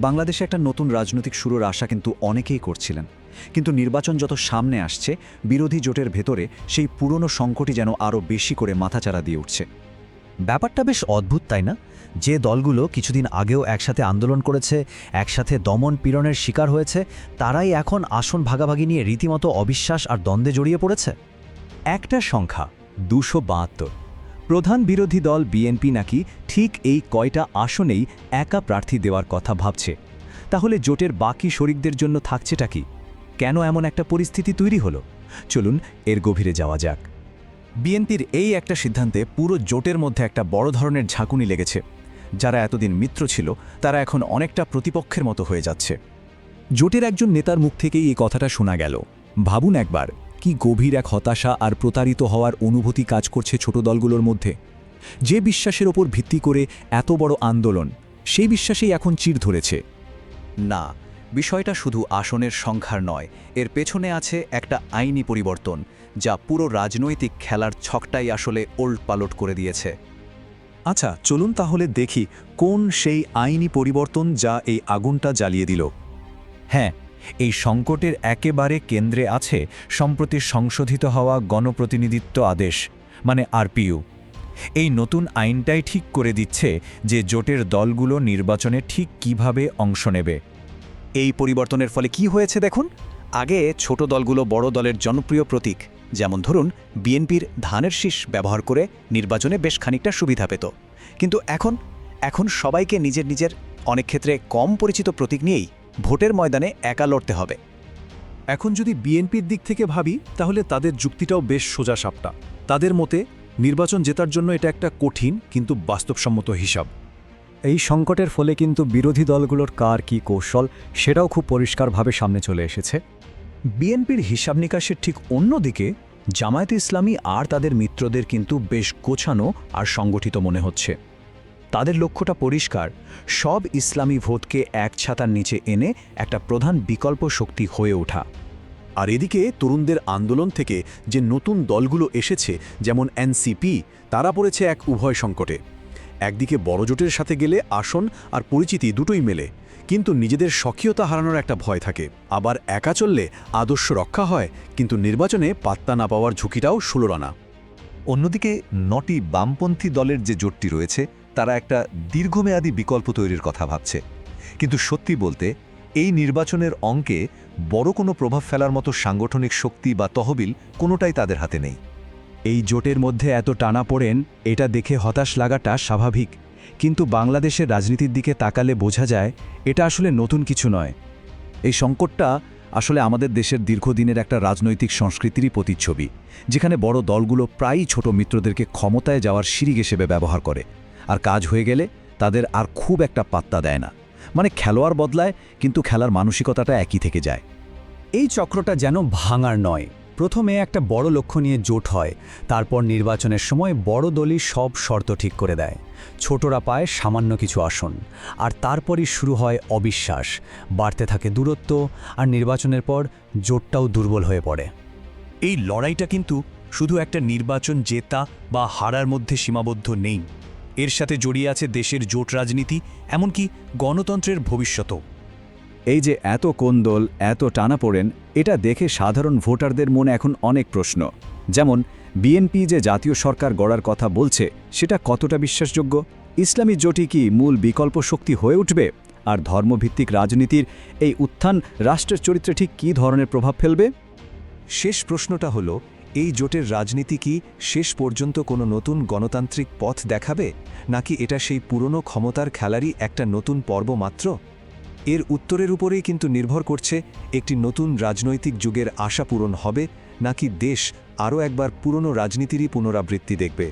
বাংলাদেশে একটা নতুন রাজনৈতিক শুরুর আশা কিন্তু অনেকেই করছিলেন। কিন্তু নির্বাচন যত সামনে আসছে, বিরোধী জোটের ভেতরে সেই পুরনো সংকটই যেন আরও বেশি করে মাথাচাড়া দিয়ে উঠছে। ব্যাপারটা বেশ অদ্ভুত, তাই না? যে দলগুলো কিছুদিন আগেও একসাথে আন্দোলন করেছে, একসাথে দমন পীড়নের শিকার হয়েছে, তারাই এখন আসন ভাগাভাগি নিয়ে রীতিমতো অবিশ্বাস আর দ্বন্দ্বে জড়িয়ে পড়েছে? একটা সংখ্যা, দুশো বাহাত্তর। প্রধান বিরোধী দল বিএনপি নাকি ঠিক এই কয়টা আসনেই একা প্রার্থী দেওয়ার কথা ভাবছে? তাহলে জোটের বাকি শরিকদের জন্য থাকছেটা কি? কেন এমন একটা পরিস্থিতি তৈরি হলো? চলুন এর গভীরে যাওয়া যাক। বিএনপির এই একটা সিদ্ধান্তে পুরো জোটের মধ্যে একটা বড় ধরনের ঝাঁকুনি লেগেছে। যারা এতদিন মিত্র ছিল, তারা এখন অনেকটা প্রতিপক্ষের মতো হয়ে যাচ্ছে। জোটের একজন নেতার মুখ থেকেই এই কথাটা শোনা গেল। ভাবুন একবার কি গভীর এক হতাশা আর প্রতারিত হওয়ার অনুভূতি কাজ করছে ছোট দলগুলোর মধ্যে? যে বিশ্বাসের ওপর ভিত্তি করে এত বড় আন্দোলন, সেই বিশ্বাসেই এখন চির ধরেছে। না, বিষয়টা শুধু আসনের সংখ্যার নয়, এর পেছনে আছে একটা আইনি পরিবর্তন, যা পুরো রাজনৈতিক খেলার ছকটাই আসলে ওল্ড পালট করে দিয়েছে। আচ্ছা চলুন তাহলে দেখি কোন সেই আইনি পরিবর্তন যা এই আগুনটা জ্বালিয়ে দিল। হ্যাঁ এই সংকটের একেবারে কেন্দ্রে আছে সম্প্রতি সংশোধিত হওয়া গণপ্রতিনিধিত্ব আদেশ মানে আরপিইউ। এই নতুন আইনটাই ঠিক করে দিচ্ছে যে জোটের দলগুলো নির্বাচনে ঠিক কীভাবে অংশ নেবে। এই পরিবর্তনের ফলে কি হয়েছে দেখুন? আগে ছোট দলগুলো বড় দলের জনপ্রিয় প্রতীক, যেমন ধরুন বিএনপির ধানের শীষ ব্যবহার করে নির্বাচনে বেশ খানিকটা সুবিধা পেত। কিন্তু এখন এখন সবাইকে নিজের নিজের, অনেক ক্ষেত্রে কম পরিচিত প্রতীক নিয়েই ভোটের ময়দানে একা লড়তে হবে। এখন যদি বিএনপির দিক থেকে ভাবি তাহলে তাদের যুক্তিটাও বেশ সোজা সাপটা তাদের মতে নির্বাচন জেতার জন্য এটা একটা কঠিন কিন্তু বাস্তবসম্মত হিসাব। এই সংকটের ফলে কিন্তু বিরোধী দলগুলোর কার কি কৌশল সেটাও খুব পরিষ্কারভাবে সামনে চলে এসেছে। বিএনপির হিসাব নিকাশের ঠিক অন্যদিকে জামায়াতে ইসলামী আর তাদের মিত্রদের কিন্তু বেশ গোছানো আর সংগঠিত মনে হচ্ছে। তাদের লক্ষ্যটা পরিষ্কার। সব ইসলামী ভোটকে এক ছাতার নিচে এনে একটা প্রধান বিকল্প শক্তি হয়ে ওঠা। আর এদিকে তরুণদের আন্দোলন থেকে যে নতুন দলগুলো এসেছে, যেমন এনসিপি, তারা পড়েছে এক উভয় সংকটে। একদিকে বড় জোটের সাথে গেলে আসন আর পরিচিতি দুটোই মেলে, কিন্তু নিজেদের স্বকীয়তা হারানোর একটা ভয় থাকে। আবার একা চললে আদর্শ রক্ষা হয়, কিন্তু নির্বাচনে পাত্তা না পাওয়ার ঝুঁকিটাও ষোলোরানা অন্যদিকে নটি বামপন্থী দলের যে জোটটি রয়েছে তারা একটা দীর্ঘমেয়াদী বিকল্প তৈরির কথা ভাবছে। কিন্তু সত্যি বলতে, এই নির্বাচনের অঙ্কে বড় কোনো প্রভাব ফেলার মতো সাংগঠনিক শক্তি বা তহবিল কোনোটাই তাদের হাতে নেই। এই জোটের মধ্যে এত টানা পড়েন, এটা দেখে হতাশ লাগাটা স্বাভাবিক। কিন্তু বাংলাদেশের রাজনীতির দিকে তাকালে বোঝা যায়, এটা আসলে নতুন কিছু নয়। এই সংকটটা আসলে আমাদের দেশের দীর্ঘদিনের একটা রাজনৈতিক সংস্কৃতিরই প্রতিচ্ছবি, যেখানে বড় দলগুলো প্রায়ই ছোট মিত্রদেরকে ক্ষমতায় যাওয়ার সিঁড়ি হিসেবে ব্যবহার করে। আর কাজ হয়ে গেলে তাদের আর খুব একটা পাত্তা দেয় না। মানে খেলোয়াড় বদলায়, কিন্তু খেলার মানসিকতাটা একই থেকে যায়। এই চক্রটা যেন ভাঙার নয়। প্রথমে একটা বড় লক্ষ্য নিয়ে জোট হয়, তারপর নির্বাচনের সময় বড় দলই সব শর্ত ঠিক করে দেয়। ছোটরা পায় সামান্য কিছু আসন, আর তারপরই শুরু হয় অবিশ্বাস। বাড়তে থাকে দূরত্ব, আর নির্বাচনের পর জোটটাও দুর্বল হয়ে পড়ে। এই লড়াইটা কিন্তু শুধু একটা নির্বাচন জেতা বা হারার মধ্যে সীমাবদ্ধ নেই। এর সাথে জড়িয়ে আছে দেশের জোট রাজনীতি, এমনকি গণতন্ত্রের ভবিষ্যতও। এই যে এত কোন্দল, এত টানাপোড়েন, এটা দেখে সাধারণ ভোটারদের মনে এখন অনেক প্রশ্ন। যেমন, বিএনপি যে জাতীয় সরকার গড়ার কথা বলছে, সেটা কতটা বিশ্বাসযোগ্য? ইসলামী জোটই কি মূল বিকল্প শক্তি হয়ে উঠবে? আর ধর্মভিত্তিক রাজনীতির এই উত্থান, রাষ্ট্রের চরিত্রে ঠিক কী ধরনের প্রভাব ফেলবে? শেষ প্রশ্নটা হলো এই জোটের রাজনীতি কি শেষ পর্যন্ত কোনো নতুন গণতান্ত্রিক পথ দেখাবে, নাকি এটা সেই পুরনো ক্ষমতার খেলারই একটা নতুন পর্ব মাত্র? এর উত্তরের উপরেই কিন্তু নির্ভর করছে একটি নতুন রাজনৈতিক যুগের আশা পূরণ হবে, নাকি দেশ আরও একবার পুরনো রাজনীতিরই পুনরাবৃত্তি দেখবে।